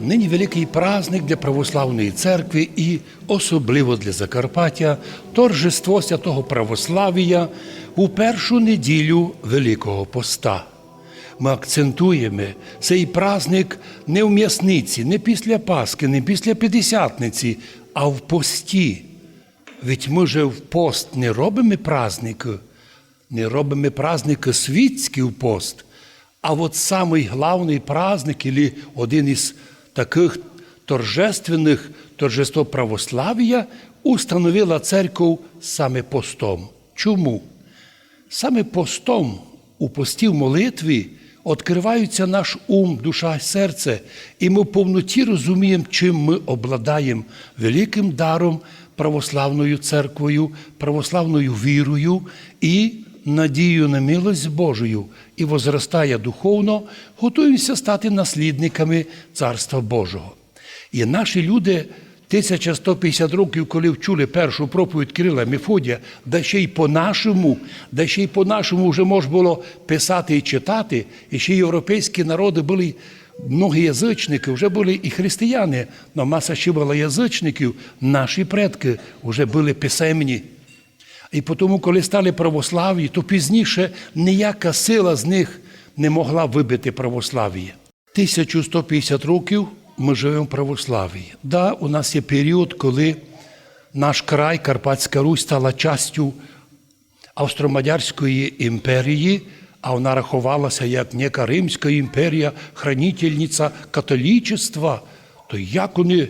Нині великий праздник для православної церкви і особливо для Закарпаття торжество святого православія у першу неділю Великого Поста. Ми акцентуємо цей праздник не в м'ясниці, не після Пасхи, не після П'ятдесятниці, а в пості. Ведь ми же в пост не робимо праздники, не робимо праздники світські в пост, а от самий главний праздник, или один із таких торжественних торжество православ'я установила церков саме постом. Чому? Саме постом у пості молитві відкриваються наш ум, душа і серце, і ми в повноті розуміємо, чим ми обладаємо великим даром православною церквою, православною вірою і надією на милость Божою, і возростає духовно, готуємося стати наслідниками Царства Божого. І наші люди 1150 років, коли вчули першу проповідь Кирила Мефодія, да ще й по-нашому, да ще й по-нашому вже можна було писати і читати, і ще європейські народи були многоязичники, вже були і християни, але маса ще була язичників, наші предки вже були писемні. І тому, коли стали православні, то пізніше ніяка сила з них не могла вибити православ'я. 1150 років ми живемо в православ'ї. Да, у нас є період, коли наш край, Карпатська Русь, стала частю Австро-Мадярської імперії, а вона рахувалася як нека Римська імперія, хранительниця католічества. То як вони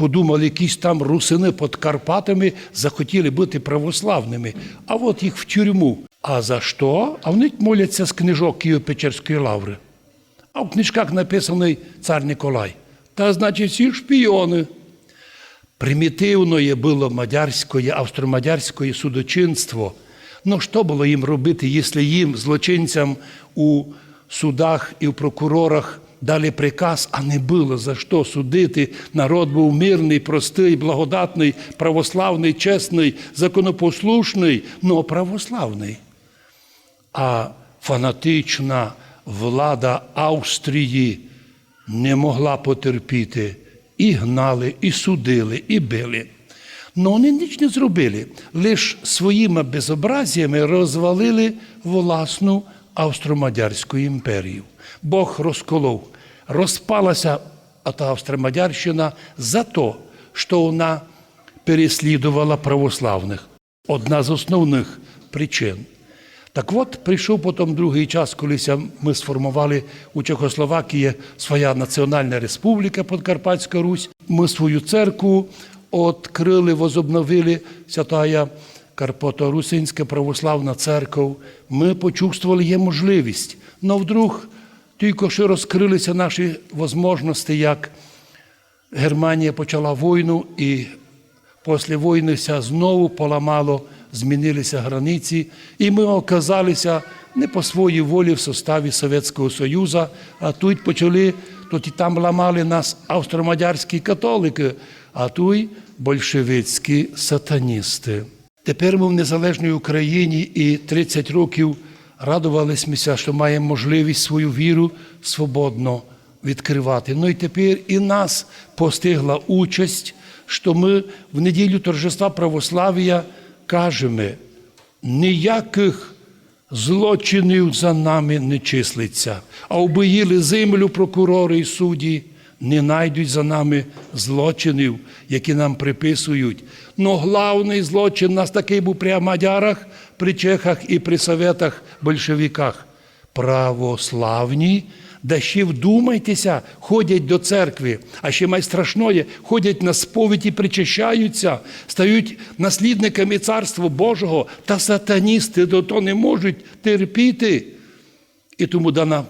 подумали, якісь там русини під Карпатами захотіли бути православними, а от їх в тюрму. А за що? А вони моляться з книжок Києво-Печерської лаври. А в книжках написаний цар Николай. Та значить, всі шпіони. Примітивне було мадярське, австромадярське судочинство. Ну що було їм робити, якщо їм, злочинцям у судах і в прокурорах дали приказ, а не було за що судити. Народ був мирний, простий, благодатний, православний, чесний, законопослушний, но православний. А фанатична влада Австрії не могла потерпіти. І гнали, і судили, і били. Но вони ніч не зробили, лише своїми безобразіями розвалили власну Австро-Мадярську імперію. Бог розколов, розпалася та Австро-Мадярщина за те, що вона переслідувала православних. Одна з основних причин. Так от прийшов потім другий час, коли ми сформували у Чехословакії своя національна республіка Подкарпатська Русь. Ми свою церкву відкрили, возобновили святая Карпато-Русинська православна церква. Ми почувствували є можливість. Но вдруг тільки що розкрилися наші можливості, як Германія почала війну, і після війни знову поламало змінилися границі, і ми оказалися не по своїй волі в составі Совєтського Союзу, а тут почали, тут і там ламали нас австро-мадярські католики, а тут большевицькі сатаністи. Тепер ми в незалежній Україні і 30 років радувалися, що маємо можливість свою віру свободно відкривати. Ну і тепер і нас постигла участь, що ми в неділю торжества православ'я кажемо, ніяких злочинів за нами не числиться, а обоїли землю прокурори і судді, не знайдуть за нами злочинів, які нам приписують. Но головний злочин у нас такий був при Амадярах, при Чехах і при Советах большевиках. Православні, да ще вдумайтеся, ходять до церкви, а ще найстрашніше, ходять на сповіді, причащаються, стають наслідниками Царства Божого, та сатаністи до того не можуть терпіти. І тому дана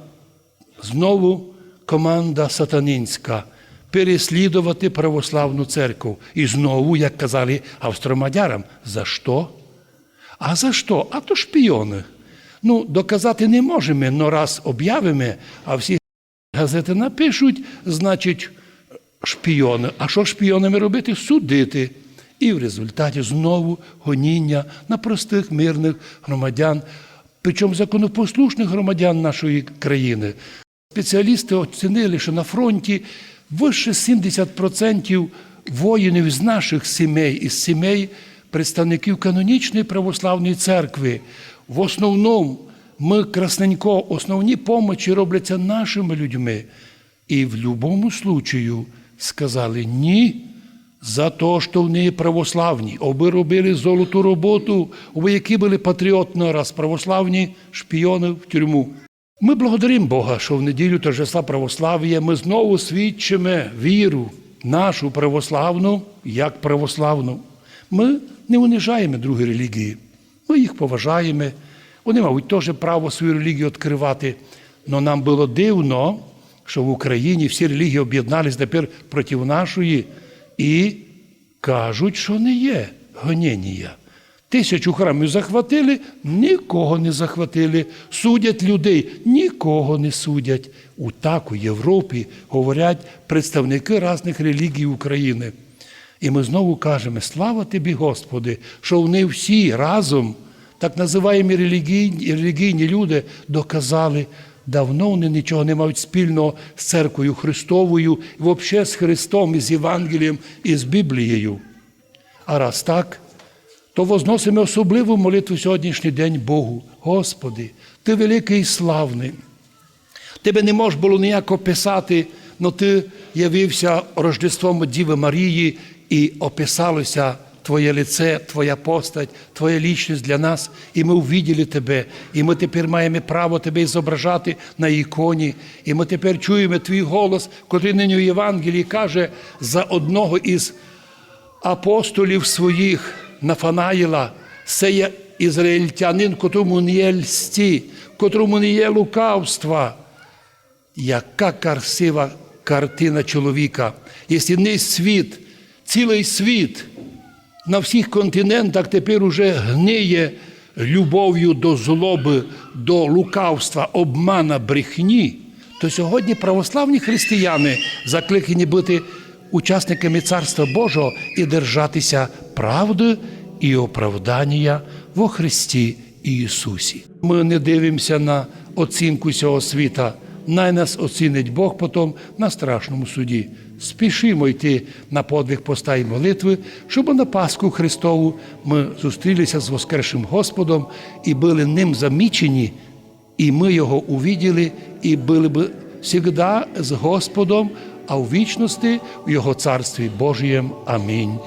знову команда сатанінська переслідувати православну церкву. І знову, як казали австромадярам, за що? А за що? А то шпіони. Ну, доказати не можемо, але раз об'явимо, а всі газети напишуть, значить, шпіони. А що шпіонами робити? Судити. І в результаті знову гоніння на простих мирних громадян, причому законопослушних громадян нашої країни. Спеціалісти оцінили, що на фронті Вище 70% воїнів з наших сімей, із сімей представників канонічної православної церкви. В основному ми красненько, основні помочі робляться нашими людьми. І в будь-якому случаю сказали ні за те, що вони православні, оби робили золоту роботу, оби які були патріотно раз православні шпіони в тюрму. Ми благодаримо Бога, що в неділю торжества православ'я ми знову свідчимо віру нашу православну як православну. Ми не унижаємо другі релігії, ми їх поважаємо. Вони, мабуть, теж право свою релігію відкривати. Але нам було дивно, що в Україні всі релігії об'єднались тепер проти нашої і кажуть, що не є гоніння. Тисячу храмів захватили, нікого не захватили. Судять людей, нікого не судять. У так у Європі говорять представники різних релігій України. І ми знову кажемо: слава тобі, Господи, що вони всі разом, так називаємо релігійні, релігійні люди, доказали, давно вони нічого не мають спільного з церквою Христовою, і взагалі з Христом, і з Євангелієм, і з Біблією. А раз так, то возносимо особливу молитву сьогоднішній день Богу. Господи, Ти великий і славний. Тебе не можна було ніяк описати, але ти явився Рождеством Діви Марії і описалося Твоє лице, Твоя постать, Твоя лічність для нас, і ми увиділи Тебе, і ми тепер маємо право Тебе зображати на іконі, і ми тепер чуємо Твій голос, котрий нині в Євангелії каже за одного із апостолів своїх Нафанаїла, це є ізраїльтянин, котрому не є льсті, котрому не є лукавства. Яка красива картина чоловіка, якщо не світ, цілий світ на всіх континентах тепер уже гниє любов'ю до злоби, до лукавства, обмана, брехні, то сьогодні православні християни закликані бути учасниками Царства Божого і держатися правди і оправдання во Христі Ісусі. Ми не дивимося на оцінку цього світа. Най нас оцінить Бог потім на страшному суді. Спішимо йти на подвиг поста і молитви, щоб на Пасху Христову ми зустрілися з Воскресшим Господом і були ним замічені, і ми його увіділи, і були б завжди з Господом, а у вічності в Його Царстві Божієм. Амінь.